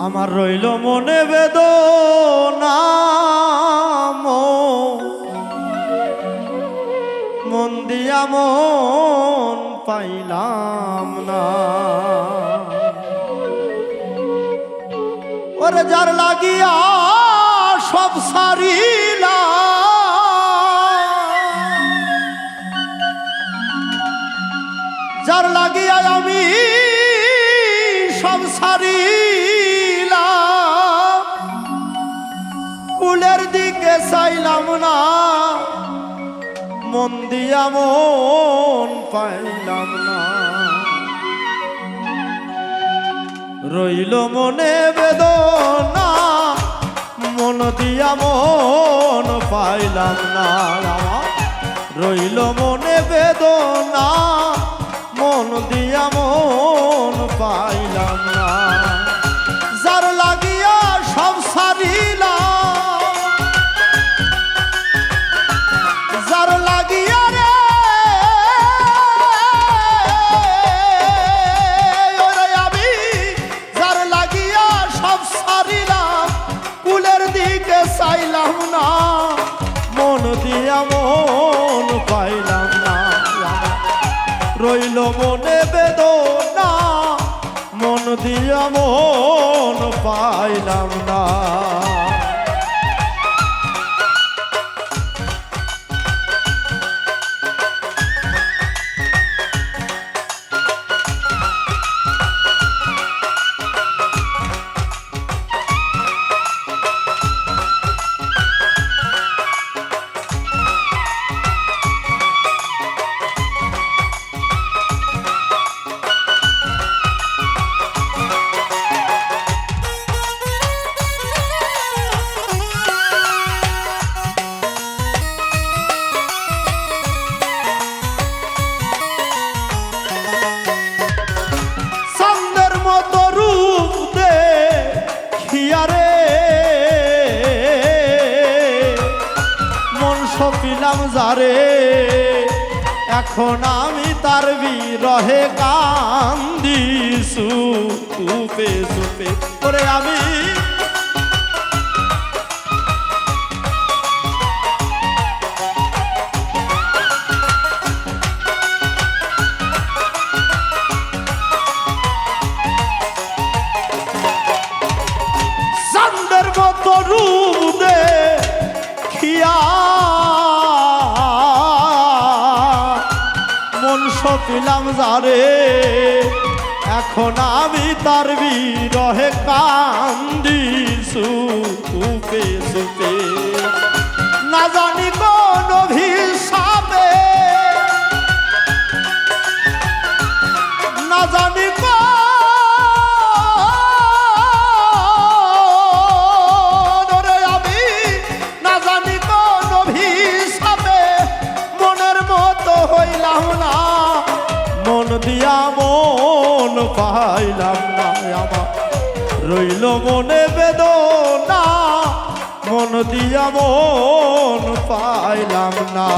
আমার রইল মনে বেদনা, মন। দিয়া মন পাইলাম না। ওরে যার লাগিয়া সব সারিলা যার লাগিয়া আমি সব সারিলাম মন দিয়া মন পাইলাম না। রইল মনে বেদনা, মন দিয়া মন পাইলাম না। রইল মনে বেদনা, মন দিয়া মন পাইলাম না। রইল মনে বেদনা মন দিয়া মন পাইলাম না। যারে এখন আমি তার বিরহে কান্দি সুপে সুপে। করে আমি মতো রূপ দে খিয়া সপিলাম যারে এখন আমি তার বিরহে কান্দি সুপে রইল মনে বেদনা মন দিয়া মন পাইলাম না।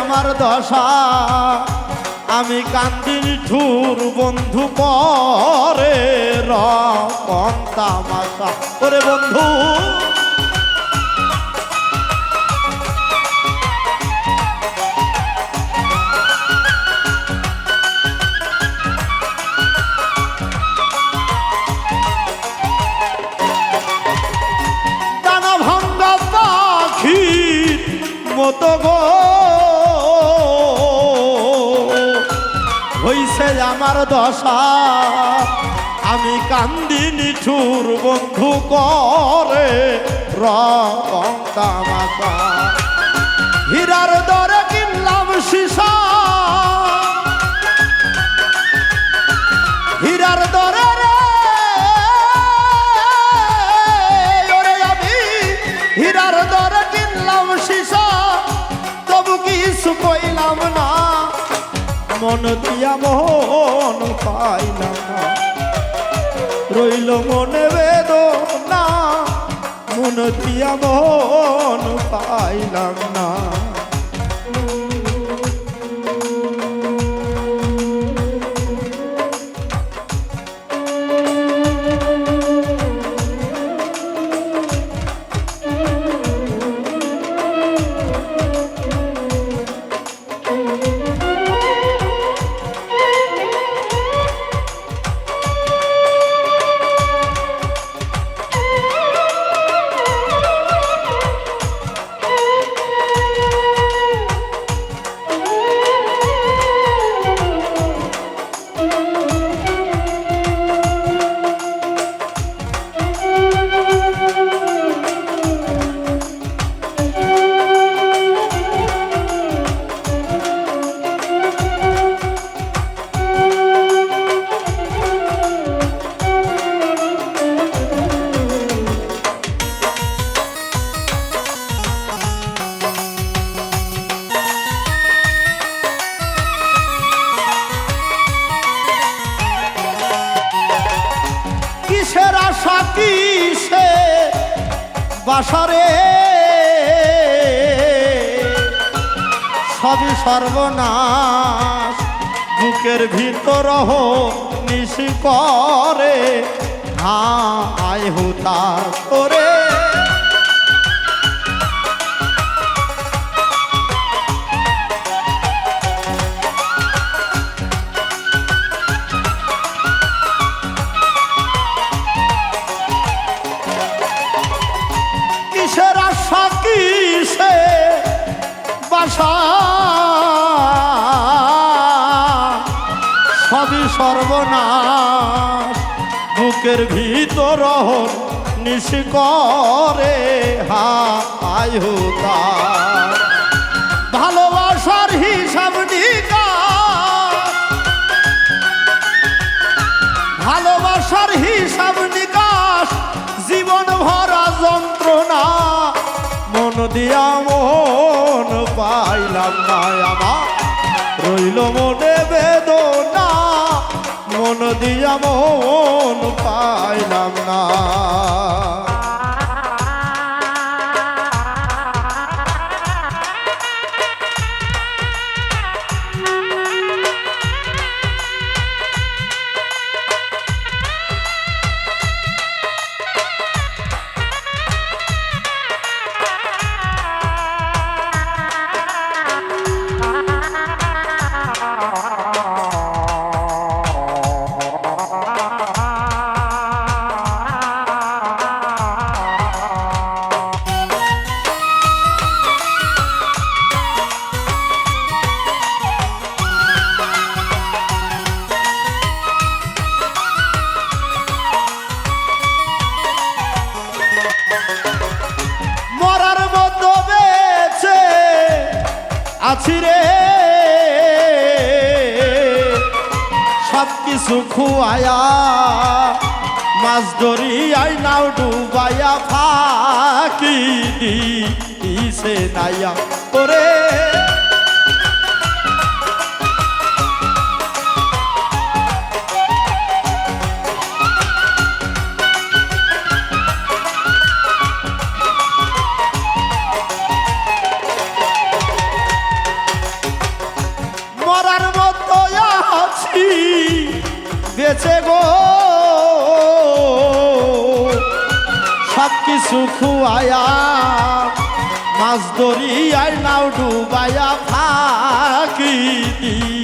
আমার দশা। আমি কান্দির ঠুর বন্ধু পরে ওরে বন্ধু আমার দশা। আমি কান্দি নিঠুর বন্ধু করে হীরার দরে কিনলাম সীসা। হীরার দরে রে। আমি হীরার দরে কিনলাম সীসা। তবু কিছু কইলাম না। মন দিয়া মন পাইলাম না। রইল মনে বেদনা মন দিয়া মন পাইলাম না। সবই সর্বনাশ। বুকের ভিতর নিশি করে। আয় হুতা করে সর্বনাশ। বুকের ভিতর নিশি করে হায় ভালোবাসার হিসাব ভালোবাসার হিসাব নিকাশ, জীবন ভরা যন্ত্রণা। মন দিয়া মন পাইলাম না আমার। রইল মনে মন দিয়া মন পাইলাম না। সব কিছু খুয়ায়া মাছ ধরিয়াই নাও ডুবাইয়া ফাঁকি দিছে নাইয়া। ওরে কিছু খুয়ায়া মাছ ধরিয়ায় নাও ডুবাইয়া ফাঁকি দিছে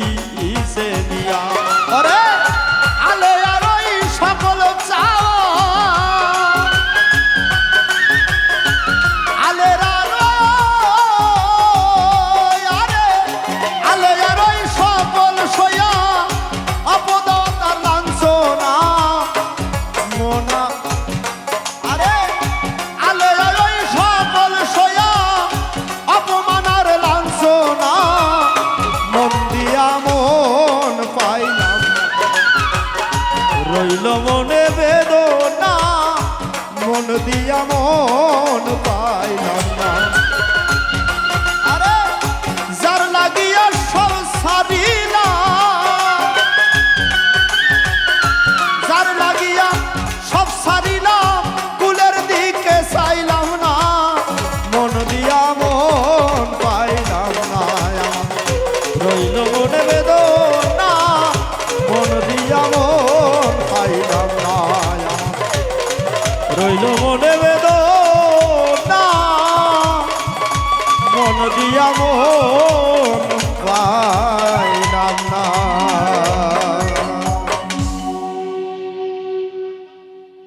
বেদনা মন দিয়া মন পাইলাম না। রইল মনে বেদনা মন দিয়া মন